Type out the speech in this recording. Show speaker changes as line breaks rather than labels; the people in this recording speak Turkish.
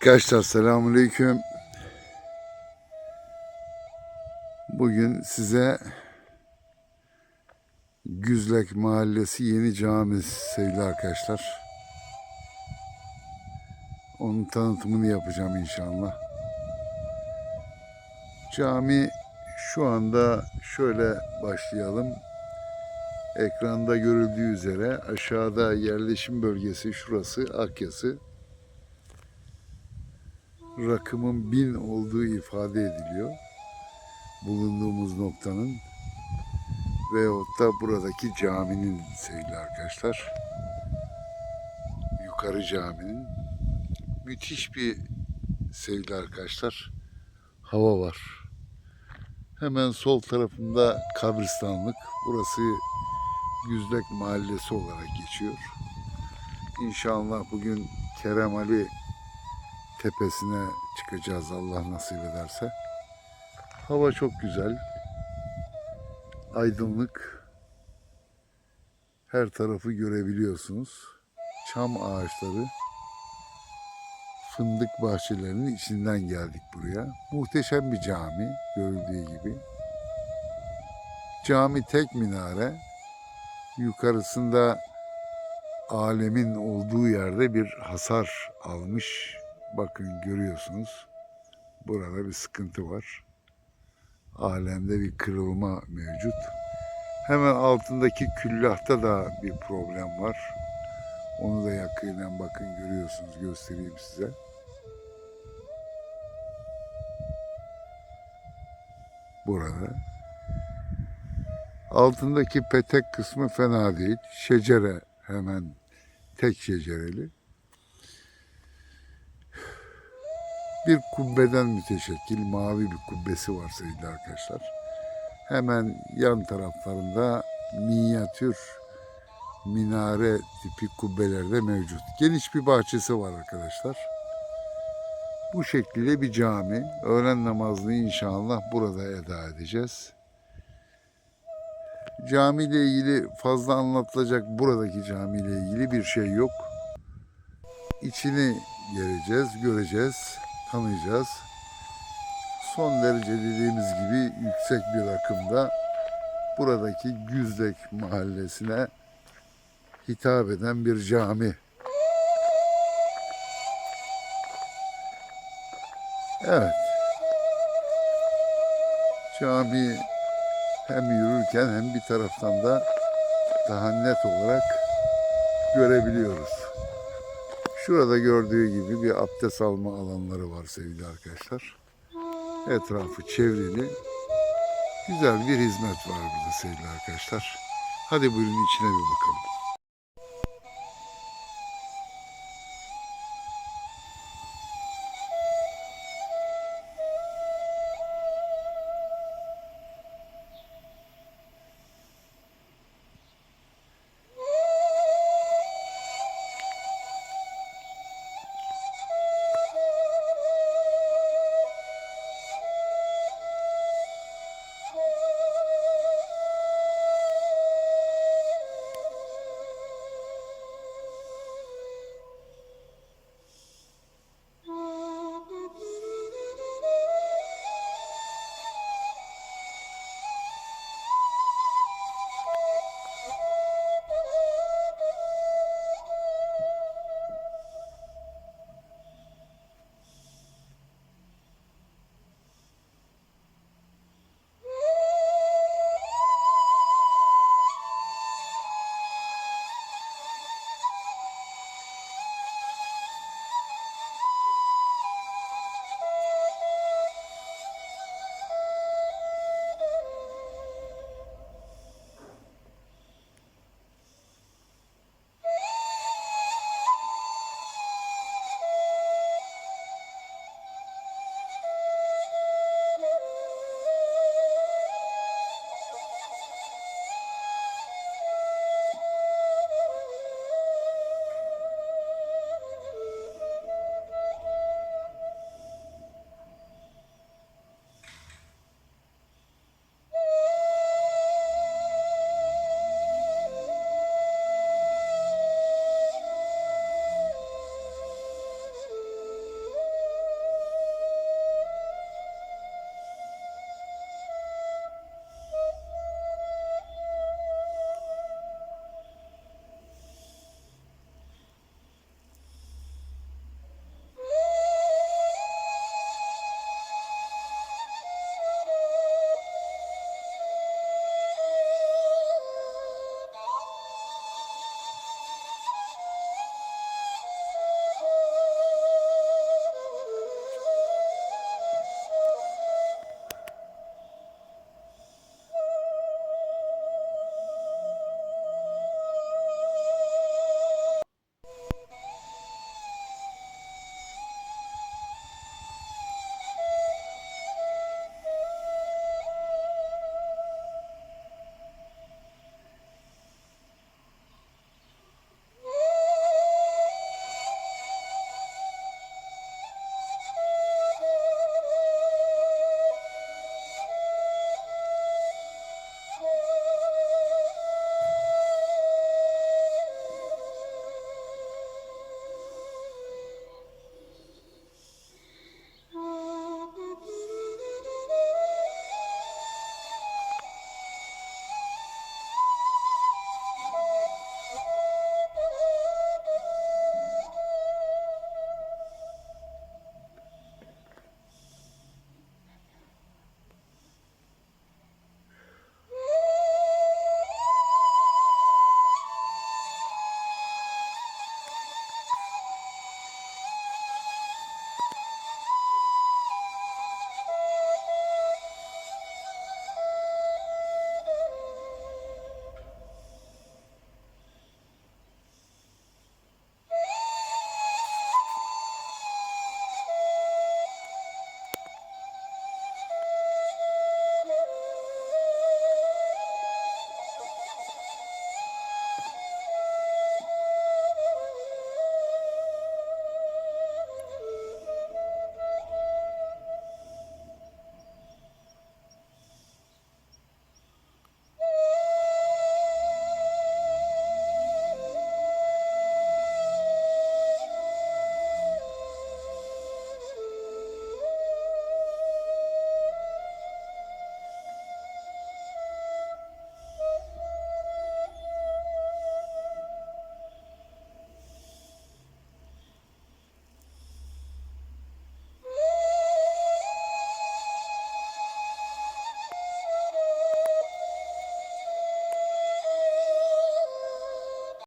Arkadaşlar selamünaleyküm. Bugün size Güzlek Mahallesi Yeni Cami sevgili arkadaşlar. Onun tanıtımını yapacağım inşallah. Cami şu anda şöyle başlayalım. Ekranda görüldüğü üzere aşağıda yerleşim bölgesi şurası Akyası rakımın bin olduğu ifade ediliyor. Bulunduğumuz noktanın veyahut da buradaki caminin sevgili arkadaşlar. Yukarı caminin müthiş bir sevgili arkadaşlar hava var. Hemen sol tarafında kabristanlık. Burası Güzlek Mahallesi olarak geçiyor. İnşallah bugün Kerem Ali tepesine çıkacağız Allah nasip ederse. Hava çok güzel. Aydınlık. Her tarafı görebiliyorsunuz. Çam ağaçları. Fındık bahçelerinin içinden geldik buraya. Muhteşem bir cami görüldüğü gibi. Cami tek minare. Yukarısında alemin olduğu yerde bir hasar almış Bakın görüyorsunuz. Burada bir sıkıntı var. Alemde bir kırılma mevcut. Hemen altındaki küllahta da bir problem var. Onu da yakından bakın görüyorsunuz. Göstereyim size. Burada. Altındaki petek kısmı fena değil. Şecere hemen tek şecereli. Bir kubbeden müteşekkil mavi bir kubbesi var sevgili arkadaşlar. Hemen yan taraflarında minyatür minare tipi kubbeler de mevcut. Geniş bir bahçesi var arkadaşlar. Bu şekilde bir cami. Öğlen namazını inşallah burada eda edeceğiz. Cami ile ilgili fazla anlatılacak buradaki cami ile ilgili bir şey yok. İçini geleceğiz, göreceğiz tanıyacağız. Son derece dediğimiz gibi yüksek bir akımda buradaki Güzdek mahallesine hitap eden bir cami. Evet. Cami hem yürürken hem bir taraftan da daha net olarak görebiliyoruz. Şurada gördüğü gibi bir abdest alma alanları var sevgili arkadaşlar. Etrafı çevrili. Güzel bir hizmet var burada sevgili arkadaşlar. Hadi buyurun içine bir bakalım.